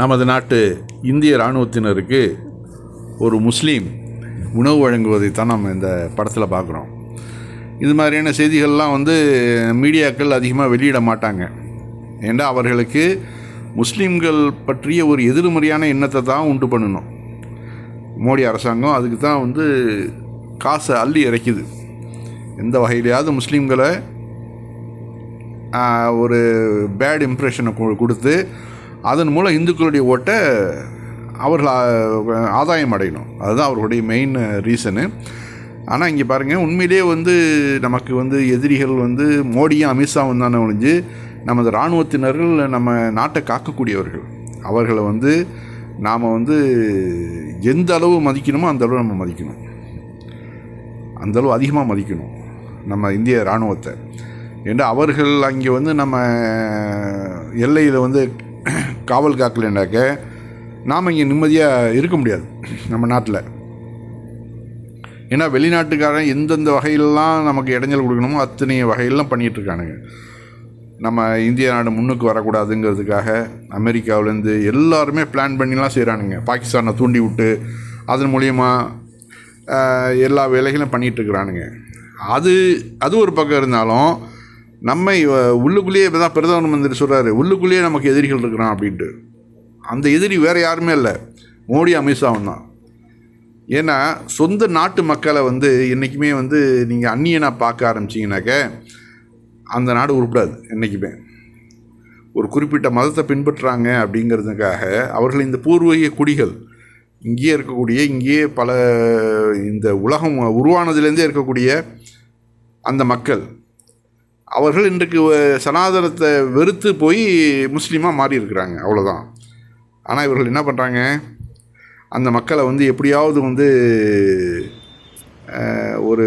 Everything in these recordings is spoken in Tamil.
நமது நாட்டு இந்திய இராணுவத்தினருக்கு ஒரு முஸ்லீம் உணவு வழங்குவதை தான் நம்ம இந்த படத்தில் பார்க்குறோம். இது மாதிரியான செய்திகள்லாம் வந்து மீடியாக்கள் அதிகமாக வெளியிட மாட்டாங்க. ஏன்னா அவர்களுக்கு முஸ்லீம்கள் பற்றிய ஒரு எதிர்மறையான எண்ணத்தை தான் உண்டு பண்ணணும். மோடி அரசாங்கம் அதுக்கு தான் வந்து காசை அள்ளி இறைக்குது. எந்த வகையிலையாவது முஸ்லீம்களை ஒரு பேட் இம்ப்ரெஷனை கொடுத்து அதன் மூலம் இந்துக்களுடைய ஓட்டை அவர்கள் ஆதாயம் அடையணும். அதுதான் அவர்களுடைய மெயின் ரீசனு ஆனால் இங்கே பாருங்கள் உண்மையிலேயே வந்து நமக்கு வந்து எதிரிகள் வந்து மோடியும் அமித்ஷாவும் தானே ஒழிஞ்சு நமது இராணுவத்தினர்கள் நம்ம நாட்டை காக்கக்கூடியவர்கள். அவர்களை வந்து நாம் வந்து எந்த அளவு மதிக்கணுமோ அந்த அளவு நம்ம மதிக்கணும். அந்த அளவு அதிகமாக மதிக்கணும் நம்ம இந்திய இராணுவத்தை. ஏன்னா அவர்கள் அங்கே வந்து நம்ம எல்லையில் வந்து காவல் காக்கலைனாக்க நாம் இங்கே நிம்மதியாக இருக்க முடியாது நம்ம நாட்டில். ஏன்னா வெளிநாட்டுக்காரன் எந்தெந்த வகையிலலாம் நமக்கு இடைஞ்சல் கொடுக்கணுமோ அத்தனை வகையெல்லாம் பண்ணிகிட்ருக்கானுங்க நம்ம இந்திய நாடு முன்னுக்கு வரக்கூடாதுங்கிறதுக்காக அமெரிக்காவிலேருந்து எல்லாருமே பிளான் பண்ணிலாம் செய்கிறானுங்க பாகிஸ்தானை தூண்டி விட்டு அதன் மூலயமா எல்லா வேலைகளும் பண்ணிகிட்டு இருக்கிறானுங்க. அது அது ஒரு பக்கம் இருந்தாலும் நம்ம உள்ளுக்குள்ளேயே இப்போ தான் பிரதம மந்திரி சொல்கிறாரு உள்ளுக்குள்ளேயே நமக்கு எதிரிகள் இருக்கிறான் அப்படின்ட்டு. அந்த எதிரி வேறு யாருமே இல்லை. மோடி அமித்ஷாவும் தான் ஏன்னா சொந்த நாட்டு மக்களை வந்து என்றைக்குமே வந்து நீங்கள் அந்நியனாக பார்க்க ஆரம்பிச்சிங்கனாக்க அந்த நாடு உருப்படாது என்றைக்குமே ஒரு குறிப்பிட்ட மதத்தை பின்பற்றுறாங்க அப்படிங்கிறதுக்காக அவர்கள் இந்த பூர்வீக குடிகள் இங்கேயே இருக்கக்கூடிய இங்கேயே பல இந்த உலகம் உருவானதுலேருந்தே இருக்கக்கூடிய அந்த மக்கள் அவர்கள் இன்றைக்கு சனாதனத்தை வெறுத்து போய் முஸ்லீமாக மாறி இருக்கிறாங்க அவ்வளோதான் ஆனால் இவர்கள் என்ன பண்ணுறாங்க அந்த மக்களை வந்து எப்படியாவது வந்து ஒரு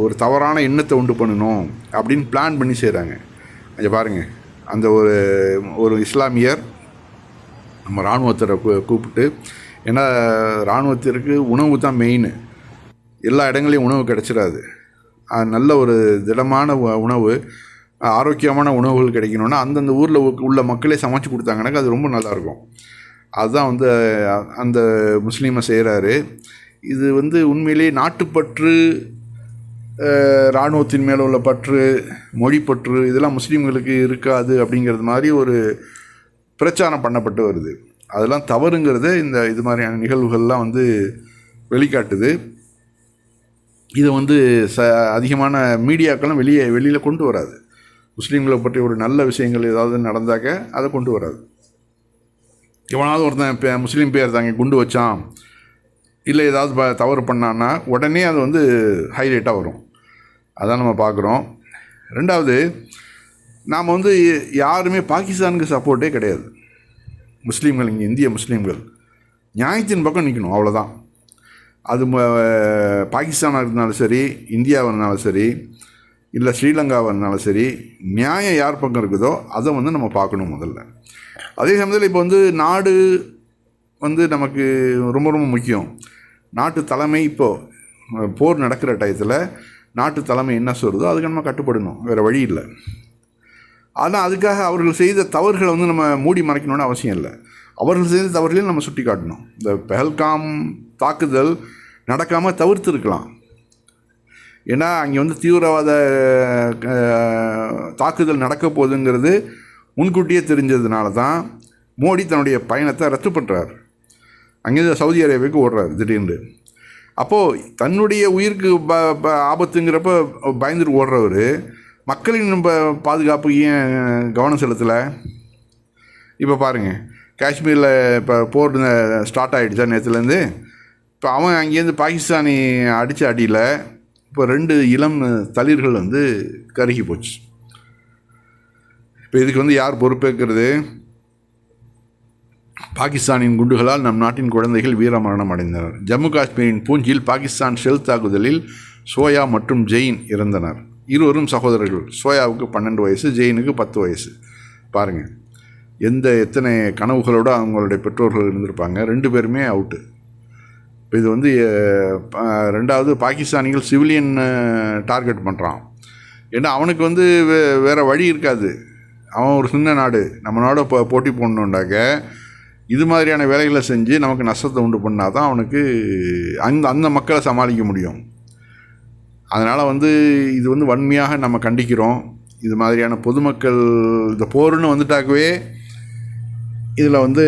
ஒரு தவறான எண்ணத்தை உண்டு பண்ணணும் அப்படின்னு பிளான் பண்ணி செய்கிறாங்க அங்கே பாருங்கள் அந்த ஒரு ஒரு இஸ்லாமியர் நம்ம இராணுவத்தரை கூப்பிட்டு ஏன்னா இராணுவத்திற்கு உணவு தான் மெயின் எல்லா இடங்களையும் உணவு கிடச்சிடாது. நல்ல ஒரு திடமான உ- உணவு ஆரோக்கியமான உணவுகள் கிடைக்கணும்னா அந்தந்த ஊரில் உள்ள மக்களே சமைச்சு கொடுத்தாங்கன்னாக்கா அது ரொம்ப நல்லாயிருக்கும். அதுதான் வந்து அந்த முஸ்லீமை செய்கிறாரு இது வந்து உண்மையிலேயே நாட்டுப்பற்று இராணுவத்தின் மேலே உள்ள பற்று மொழிப்பற்று இதெல்லாம் முஸ்லீம்களுக்கு இருக்காது அப்படிங்கிறது மாதிரி ஒரு பிரச்சாரம் பண்ணப்பட்டு வருது. அதெல்லாம் தவறுங்கிறத இந்த இது மாதிரியான நிகழ்வுகள்லாம் வந்து வெளிக்காட்டுது. இதை வந்து ச அதிகமான மீடியாக்களும் வெளியே வெளியில் கொண்டு வராது. முஸ்லீம்களை பற்றி ஒரு நல்ல விஷயங்கள் ஏதாவது நடந்தாக்க அதை கொண்டு வராது. எவனாவது ஒருத்தன் இப்போ முஸ்லீம் பேர் தாங்க குண்டு வச்சான் இல்லை ஏதாவது ப தவறு பண்ணான்னா உடனே அது வந்து ஹைலைட்டாக வரும். அதான் நம்ம பார்க்குறோம். ரெண்டாவது நாம் வந்து யாருமே பாகிஸ்தானுக்கு சப்போர்ட்டே கிடையாது. முஸ்லீம்கள் இங்கே இந்திய முஸ்லீம்கள். நியாயத்தின் பக்கம் நிற்கணும் அவ்வளோதான் அது ம- பாகிஸ்தானாக இருந்தாலும் சரி இந்தியாவாக இருந்தாலும் சரி இல்லை ஸ்ரீலங்காவாக இருந்தாலும் சரி நியாயம் யார் பக்கம் இருக்குதோ அதை வந்து நம்ம பார்க்கணும் முதல்ல. அதே சமயத்தில் இப்போ வந்து நாடு வந்து நமக்கு ரொம்ப ரொம்ப முக்கியம். நாட்டு தலைமை இப்போது போர் நடக்கிற டயத்தில் நாட்டு தலைமை என்ன சொல்கிறதோ அதுக்கு நம்ம கட்டுப்படணும். வேறு வழி இல்லை. ஆனால் அதுக்காக அவர்கள் செய்த தவறுகளை வந்து நம்ம மூடி மறைக்கணும்னு அவசியம் இல்லை. அவர்கள் செய்த தவறுகளையும் நம்ம சுட்டி காட்டணும். இந்த பெஹல்காம் தாக்குதல் நடக்காமல் தவிர்த்துருக்கலாம். ஏன்னா அங்கே வந்து தீவிரவாத தாக்குதல் நடக்க போகுதுங்கிறது முன்கூட்டியே தெரிஞ்சதுனால தான் மோடி தன்னுடைய பயணத்தை ரத்து பண்ணுறார் அங்கேருந்து சவுதி அரேபியாவுக்கு ஓடுறாரு திடீர்னு. அப்போது தன்னுடைய உயிருக்கு ப ப ஆபத்துங்கிறப்ப பயந்துட்டு ஓடுறவர் மக்களின் நம்ம பாதுகாப்பு ஏன் கவனம் செலுத்தலை? இப்போ பாருங்கள் காஷ்மீரில் இப்போ போர் ஸ்டார்ட் ஆகிடுச்சா நேற்றுலேருந்து இப்போ அவன் அங்கேருந்து பாகிஸ்தானி அடித்த அடியில் இப்போ ரெண்டு இளம் தளிர்கள் வந்து கருகி போச்சு. இப்போ இதுக்கு வந்து யார் பொறுப்பேற்கிறது? பாகிஸ்தானின் குண்டுகளால் நம் நாட்டின் குழந்தைகள் வீரமரணம் அடைந்தனர். ஜம்மு காஷ்மீரின் பூஞ்சில் பாகிஸ்தான் ஷெல் தாக்குதலில் சோயா மற்றும் ஜெயின் இறந்தனர். இருவரும் சகோதரர்கள். சோயாவுக்கு பன்னெண்டு வயசு ஜெயினுக்கு பத்து வயசு. பாருங்கள் எந்த எத்தனை கனவுகளோட அவங்களுடைய பெற்றோர்கள் இருந்திருப்பாங்க. ரெண்டு பேருமே அவுட்டு இப்போ இது வந்து ரெண்டாவது பாகிஸ்தானிகள் சிவிலியன் டார்கெட் பண்ணுறான் ஏன்னா அவனுக்கு வந்து வே- வேறு வழி இருக்காது. அவன் ஒரு சின்ன நாடு. நம்ம நாட இப்போ போட்டி போடணுண்டாக்க இது மாதிரியான வேலைகளை செஞ்சு நமக்கு நஷ்டத்தை உண்டு பண்ணால் தான் அவனுக்கு அந்த அந்த மக்களை சமாளிக்க முடியும். அதனால் வந்து இது வந்து வன்மையாக நம்ம கண்டிக்கிறோம். இது மாதிரியான பொதுமக்கள் இந்த போருன்னு வந்துட்டாக்கவே இதில் வந்து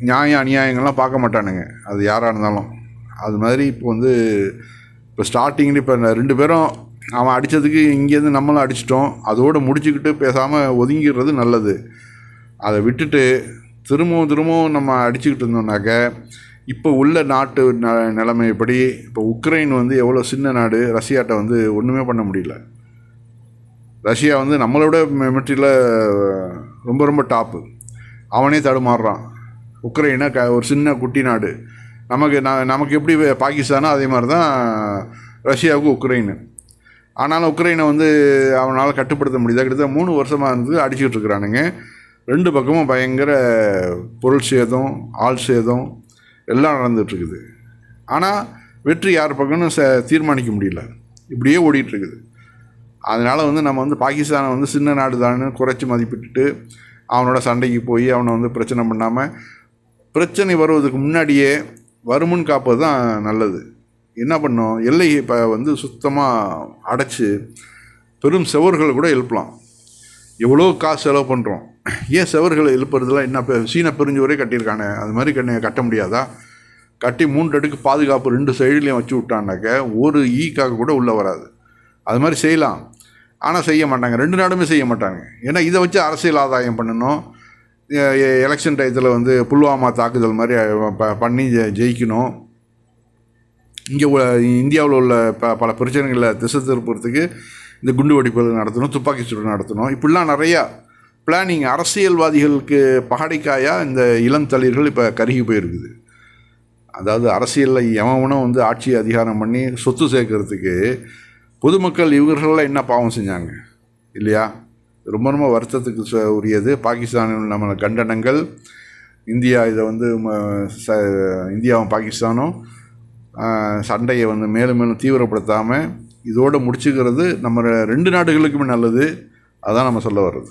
நியாயம் அநியாயங்கள்லாம் பார்க்க மாட்டானுங்க. அது யாராக இருந்தாலும். அது மாதிரி இப்போ வந்து இப்போ ஸ்டார்டிங்கில் இப்போ ரெண்டு பேரும் அவன் அடித்ததுக்கு இங்கேருந்து நம்மளும் அடிச்சிட்டோம். அதோடு முடிச்சுக்கிட்டு பேசாமல் ஒதுங்கிடுறது நல்லது. அதை விட்டுட்டு திரும்பவும் திரும்பவும் நம்ம அடிச்சுக்கிட்டு இருந்தோம்னாக்க இப்போ உள்ள நாட்டு ந நிலைமைப்படி இப்போ உக்ரைன் வந்து எவ்வளோ சின்ன நாடு ரஷ்யாட்ட வந்து ஒன்றுமே பண்ண முடியல. ரஷ்யா வந்து நம்மளோட மெட்ரியில் ரொம்ப ரொம்ப டாப்பு. அவனே தடுமாறுறான். உக்ரைனா க ஒரு சின்ன குட்டி நாடு. நமக்கு நான் நமக்கு எப்படி பாகிஸ்தானோ அதே மாதிரி தான் ரஷ்யாவுக்கு உக்ரைனு. ஆனாலும் உக்ரைனை வந்து அவனால் கட்டுப்படுத்த முடியுது? கிட்டத்தட்ட மூணு வருஷமாக இருந்து அடிச்சுக்கிட்டு இருக்கிறானுங்க. ரெண்டு பக்கமும் பயங்கர பொருள் சேதம் ஆள் சேதம் எல்லாம் நடந்துகிட்ருக்குது. ஆனால் வெற்றி யார் பக்கம்னு ச தீர்மானிக்க முடியல. இப்படியே ஓடிட்டுருக்குது அதனால் வந்து நம்ம வந்து பாகிஸ்தானை வந்து சின்ன நாடு தானே குறைச்சி மதிப்பிட்டுட்டு அவனோட சண்டைக்கு போய் அவனை வந்து பிரச்சனை பண்ணாமல் பிரச்சனை வருவதுக்கு முன்னாடியே வருமுன் காப்பது தான் நல்லது. என்ன பண்ணோம்? எல்லையை இப்போ வந்து சுத்தமாக அடைச்சி பெரும் செவர்களை கூட எழுப்பலாம். எவ்வளோ காசு செலவு பண்ணுறோம் ஏன் செவர்களை எழுப்புறதுலாம் என்ன இப்போ சீன பெருஞ்சுவரே கட்டியிருக்கானே? அது மாதிரி கண்ணை கட்ட முடியாதா? கட்டி மூன்று அடுக்கு பாதுகாப்பு ரெண்டு சைடுலேயும் வச்சு விட்டான்னாக்க ஒரு ஈக்காக கூட உள்ளே வராது. அது மாதிரி செய்யலாம். ஆனால் செய்ய மாட்டாங்க. ரெண்டு நாடுமே செய்ய மாட்டாங்க. ஏன்னா இதை வச்சு அரசியல் ஆதாயம் பண்ணணும். எலெக்ஷன் டயத்தில் வந்து புல்வாமா தாக்குதல் மாதிரி ப பண்ணி ஜெ- ஜெயிக்கணும். இங்கே இந்தியாவில் உள்ள ப பல பிரச்சனைகளை திசை திருப்புறதுக்கு இந்த குண்டு வெடிப்புகள் நடத்தணும் துப்பாக்கி சூடு நடத்தணும். இப்படிலாம் நிறையா பிளானிங் அரசியல்வாதிகளுக்கு பகடைக்காயாக இந்த இளம் தளிர்கள் இப்போ கருகி போயிருக்குது. அதாவது அரசியலில் எவனும் வந்து ஆட்சி அதிகாரம் பண்ணி சொத்து சேர்க்கறதுக்கு பொதுமக்கள் இவர்களெல்லாம் என்ன பாவம் செஞ்சாங்க? இல்லையா? ரொம்ப ரொம்ப வருத்தத்துக்கு ச- உரியது. பாகிஸ்தானில் நம்ம கண்டனங்கள். இந்தியா இதை வந்து ம- ச இந்தியாவும் பாகிஸ்தானும் சண்டையை வந்து மேலும் மேலும் தீவிரப்படுத்தாமல் இதோடு முடிச்சுக்கிறது நம்ம ரெண்டு நாடுகளுக்குமே நல்லது. அதான் நம்ம சொல்ல வர்றது.